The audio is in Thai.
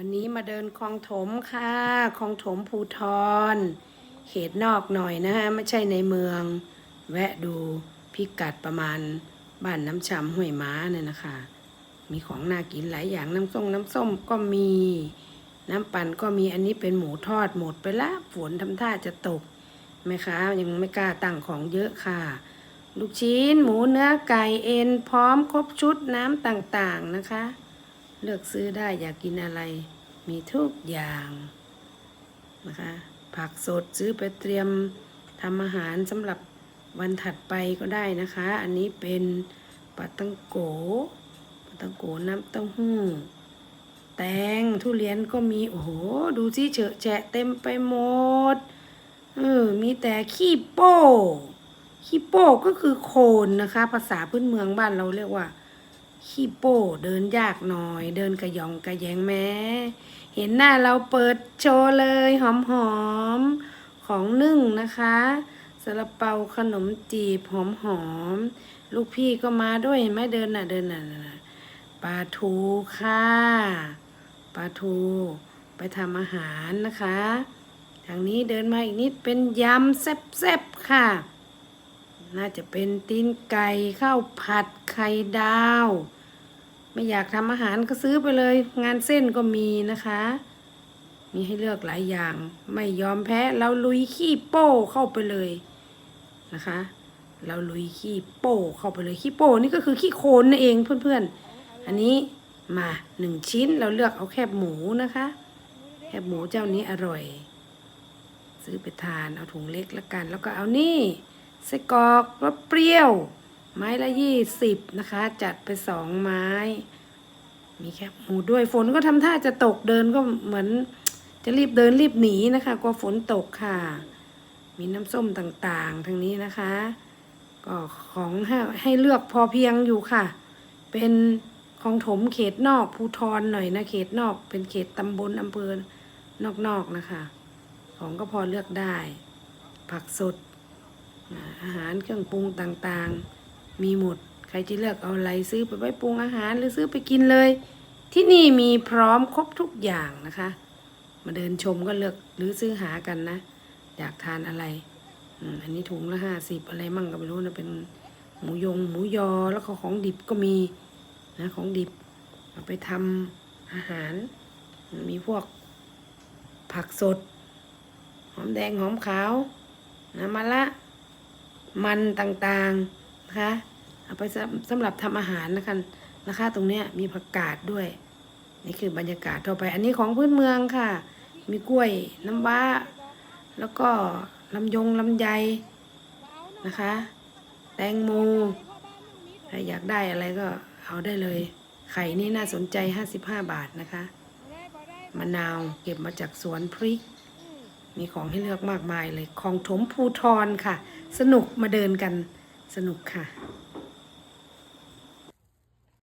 วันนี้มาเดินคลองถมค่ะคลองถมภูทรเขตนอกหน่อยนะฮะไม่ใช่ในเมือง แวะดูพิกัดประมาณบ้านน้ำชำห้วยม้าเนี่ยนะคะ มีของน่ากินหลายอย่างน้ำส้มน้ำส้มก็มี น้ำปั่นก็มีอันนี้เป็นหมูทอดหมดไปละฝนทำท่าจะตกแม่ค้ายังไม่กล้าตั้งของเยอะค่ะ ลูกชิ้นหมูเนื้อไก่เอ็นพร้อมครบชุดน้ำต่างๆนะคะ เลือกซื้อได้อยากกินอะไร มีทุกอย่างนะคะ ผักสดซื้อไปเตรียมทำอาหารสำหรับวันถัดไปก็ได้นะคะ อันนี้เป็นปลาตังโกปลาตังโกน้ำเต้าหู้ แตงทุเรียนก็มี โอ้โห ดูสิเฉอะแฉะเต็มไปหมด เออ มีแต่ขี้โป้ ขี้โป้ก็คือโคนนะคะ ภาษาพื้นเมืองบ้านเราเรียกว่า ขี้โป้เดินยากหน่อย เดินกระยองกระแยงแม้เห็นหน้าเราเปิดโชว์เลยหอมหอมของนึ่งนะคะซาลาเปาขนมจีบหอมหอมลูกพี่ก็มาด้วยเห็นไหมเดินน่ะเดินน่ะน่ะน่ะปลาทูค่ะปลาทูไปทำอาหารนะคะทางนี้เดินมาอีกนิดเป็นยำแซ่บๆค่ะ น่าจะเป็นตีนไก่ข้าวผัดไข่ดาว ไม่อยากทำอาหารก็ซื้อไปเลย งานเส้นก็มีนะคะ มีให้เลือกหลายอย่าง ไม่ยอมแพ้เราลุยขี้โป้เข้าไปเลยนะคะ เราลุยขี้โป้เข้าไปเลยขี้โป้นี่ก็คือขี้โคลนนั่นเองเพื่อนๆ อันนี้มาหนึ่งชิ้นเราเลือกเอาแคบหมูนะคะ แคบหมูเจ้านี้อร่อย ซื้อไปทานเอาถุงเล็กละกัน แล้วก็เอานี่ไส้กรอกรสเปรี้ยว ไม้ละยี่สิบนะคะ จัดไปสองไม้ มีแคบหมูด้วยฝนก็ทำท่าจะตกเดินก็เหมือน จะรีบเดินรีบหนีนะคะกลัวฝนตกค่ะ มีน้ำส้มต่างๆทางนี้นะคะ ก็ของให้ให้เลือกพอเพียงอยู่ค่ะ เป็นของถมเขตนอกภูทรหน่อยนะเขตนอก เป็นเขตตำบลอำเภอนอกๆนะคะ ของก็พอเลือกได้ ผักสดอาหารเครื่องปรุงต่างๆ มีหมด ใครจะเลือกเอาอะไรซื้อไปไว้ปรุงอาหารหรือซื้อไปกินเลย ที่นี่มีพร้อมครบทุกอย่างนะคะ มาเดินชมก็เลือกหรือซื้อหากันนะ อยากทานอะไรอันนี้ถุงละห้าสิบอะไรมั่งก็ไม่รู้นะเป็นหมูยงหมูยอแล้วก็ของดิบก็มีนะของดิบเอาไปทำอาหาร มีพวกผักสด หอมแดงหอมขาวน้ำมะละ มันต่างๆ นะคะเอาไปสำหรับทำอาหารนะคะนะคะตรงเนี้ยมีผักกาดด้วย นี่คือบรรยากาศทั่วไป อันนี้ของพื้นเมืองค่ะ มีกล้วยน้ำว้า แล้วก็ลำยงลำไยนะคะ แตงโมใครอยากได้อะไรก็เอาได้เลย ไข่นี่น่าสนใจ 55 บาทนะคะมะนาวเก็บมาจากสวนพริก มีของให้เลือกมากมายเลย ของถมภูทรค่ะ สนุกมาเดินกัน สนุกค่ะ